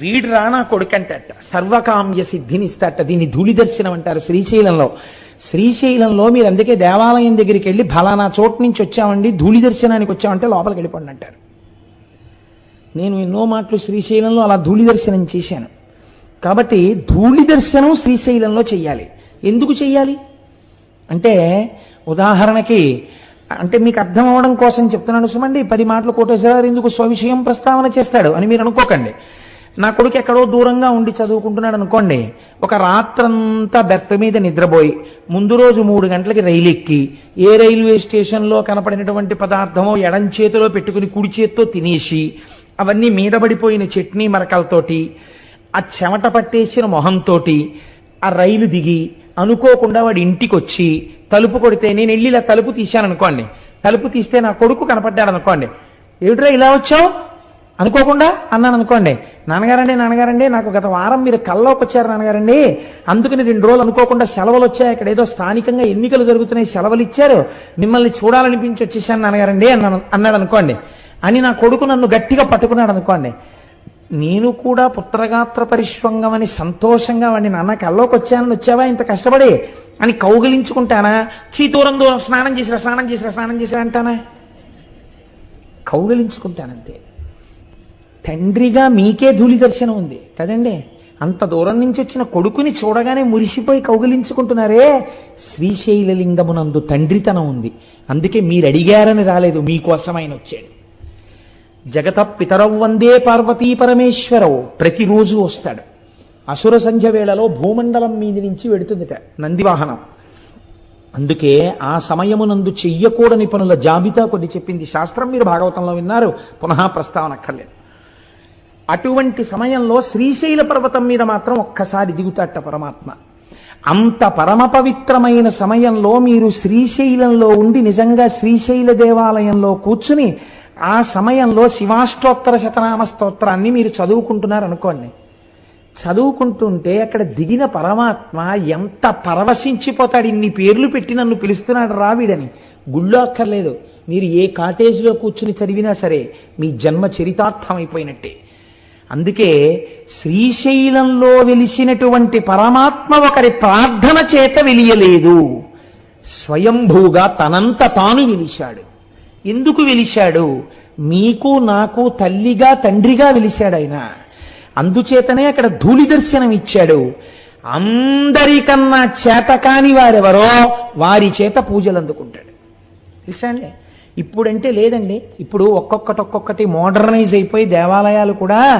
వీడు రానా కొడుకంటట. సర్వకామ్య సిద్ధినిస్తట. దీన్ని ధూళి దర్శనం అంటారు శ్రీశైలంలో. శ్రీశైలంలో మీరు అందుకే దేవాలయం దగ్గరికి వెళ్ళి ఫలానా చోటు నుంచి వచ్చామండి ధూళి దర్శనానికి వచ్చామంటే లోపలికి వెళ్ళిపోండి అంటారు. నేను ఎన్నో మాటలు శ్రీశైలంలో అలా ధూళి దర్శనం చేశాను. కాబట్టి ధూళి దర్శనం శ్రీశైలంలో చెయ్యాలి. ఎందుకు చెయ్యాలి? అంటే ఉదాహరణకి అంటే మీకు అర్థం అవ్వడం కోసం చెప్తున్నాను. సుమండి పది మాటలు కోటేశ్వరరావు ఎందుకు స్వవిషయం ప్రస్తావన చేస్తాడు అని మీరు అనుకోకండి. నా కొడుకు ఎక్కడో దూరంగా ఉండి చదువుకుంటున్నాడు అనుకోండి ఒక రాత్రంతా బెర్త మీద నిద్రపోయి ముందు రోజు మూడు గంటలకి రైలు ఎక్కి ఏ రైల్వే స్టేషన్లో కనపడినటువంటి పదార్థమో ఎడం చేతిలో పెట్టుకుని కుడి చేత్తో తినేసి అవన్నీ మీద పడిపోయిన చట్నీ మరకలతోటి ఆ చెమట పట్టేసిన మొహంతోటి ఆ రైలు దిగి అనుకోకుండా వాడి ఇంటికి వచ్చి తలుపు కొడితే నేను వెళ్ళి ఇలా తలుపు తీశాను అనుకోండి తలుపు తీస్తే నా కొడుకు కనపడ్డాడు అనుకోండి ఏమిట్రా ఇలా వచ్చావు? అనుకోకుండా? అన్నాను అనుకోండి. నాన్నగారండి నాన్నగారండి నాకు గత వారం మీరు కల్లోకి వచ్చారు నాన్నగారండి. అందుకని రెండు రోజులు అనుకోకుండా సెలవులు వచ్చాయి. ఇక్కడ ఏదో స్థానికంగా ఎన్నికలు జరుగుతున్నాయి సెలవులు ఇచ్చారు. మిమ్మల్ని చూడాలనిపించి వచ్చేసాను నాన్నగారండి అన్నాను అన్నాడు అనుకోండి. అని నా కొడుకు నన్ను గట్టిగా పట్టుకున్నాడు అనుకోండి. నేను కూడా పుత్రగాత్ర పరిశ్వంగం అని సంతోషంగా వాడిని నాన్న కల్లోకి వచ్చానని వచ్చావా? ఇంత కష్టపడి అని కౌగిలించుకుంటానా? చీ దూరం దూరం స్నానం చేసిరా స్నానం చేసిరా స్నానం చేసిరా అంటానా? కౌగిలించుకుంటానంతే. తండ్రిగా మీకే ధూళి దర్శనం ఉంది. కదండి? అంత దూరం నుంచి వచ్చిన కొడుకుని చూడగానే మురిసిపోయి కౌగిలించుకుంటున్నారే. శ్రీశైలలింగమునందు తండ్రితనం ఉంది. అందుకే మీరు అడిగారని రాలేదు. మీకోసం ఆయన వచ్చాడు. జగత పితరవు వందే పార్వతీ పరమేశ్వరవు ప్రతిరోజు వస్తాడు. అసుర సంధ్య వేళలో భూమండలం మీది నుంచి వెడుతుందిట నందివాహనం. అందుకే ఆ సమయమునందు చెయ్యకూడని పనుల జాబితా కొన్ని చెప్పింది శాస్త్రం. మీరు భాగవతంలో విన్నారు. పునః ప్రస్తావన అక్కర్లేదు అటువంటి సమయంలో శ్రీశైల పర్వతం మీద మాత్రం ఒక్కసారి దిగుతాట పరమాత్మ. అంత పరమ పవిత్రమైన సమయంలో మీరు శ్రీశైలంలో ఉండి నిజంగా శ్రీశైల దేవాలయంలో కూర్చుని ఆ సమయంలో శివాష్టోత్తర శతనామ స్తోత్రాన్ని మీరు చదువుకుంటున్నారు అనుకోండి చదువుకుంటుంటే అక్కడ దిగిన పరమాత్మ ఎంత పరవశించిపోతాడు ఇన్ని పేర్లు పెట్టి నన్ను పిలుస్తున్నాడు రావిడని గుళ్ళో అక్కర్లేదు. మీరు ఏ కాటేజ్లో కూర్చుని చదివినా సరే మీ జన్మ చరితార్థమైపోయినట్టే. అందుకే శ్రీశైలంలో వెలిసినటువంటి పరమాత్మ ఒకరి ప్రార్థన చేత వెలియలేదు. స్వయంభూగా తనంత తాను వెలిశాడు. ఎందుకు వెలిశాడు? మీకు నాకు తల్లిగా తండ్రిగా వెలిశాడు ఆయన. అందుచేతనే అక్కడ ధూళి దర్శనం ఇచ్చాడు. అందరికన్నా చేతకాని వారెవరో వారి చేత పూజలు అందుకుంటాడు. తెలుసా ఇప్పుడంటే లేదండి. ఇప్పుడు ఒక్కొక్కటి ఒక్కొక్కటి మోడర్నైజ్ అయిపోయి దేవాలయాలు కూడా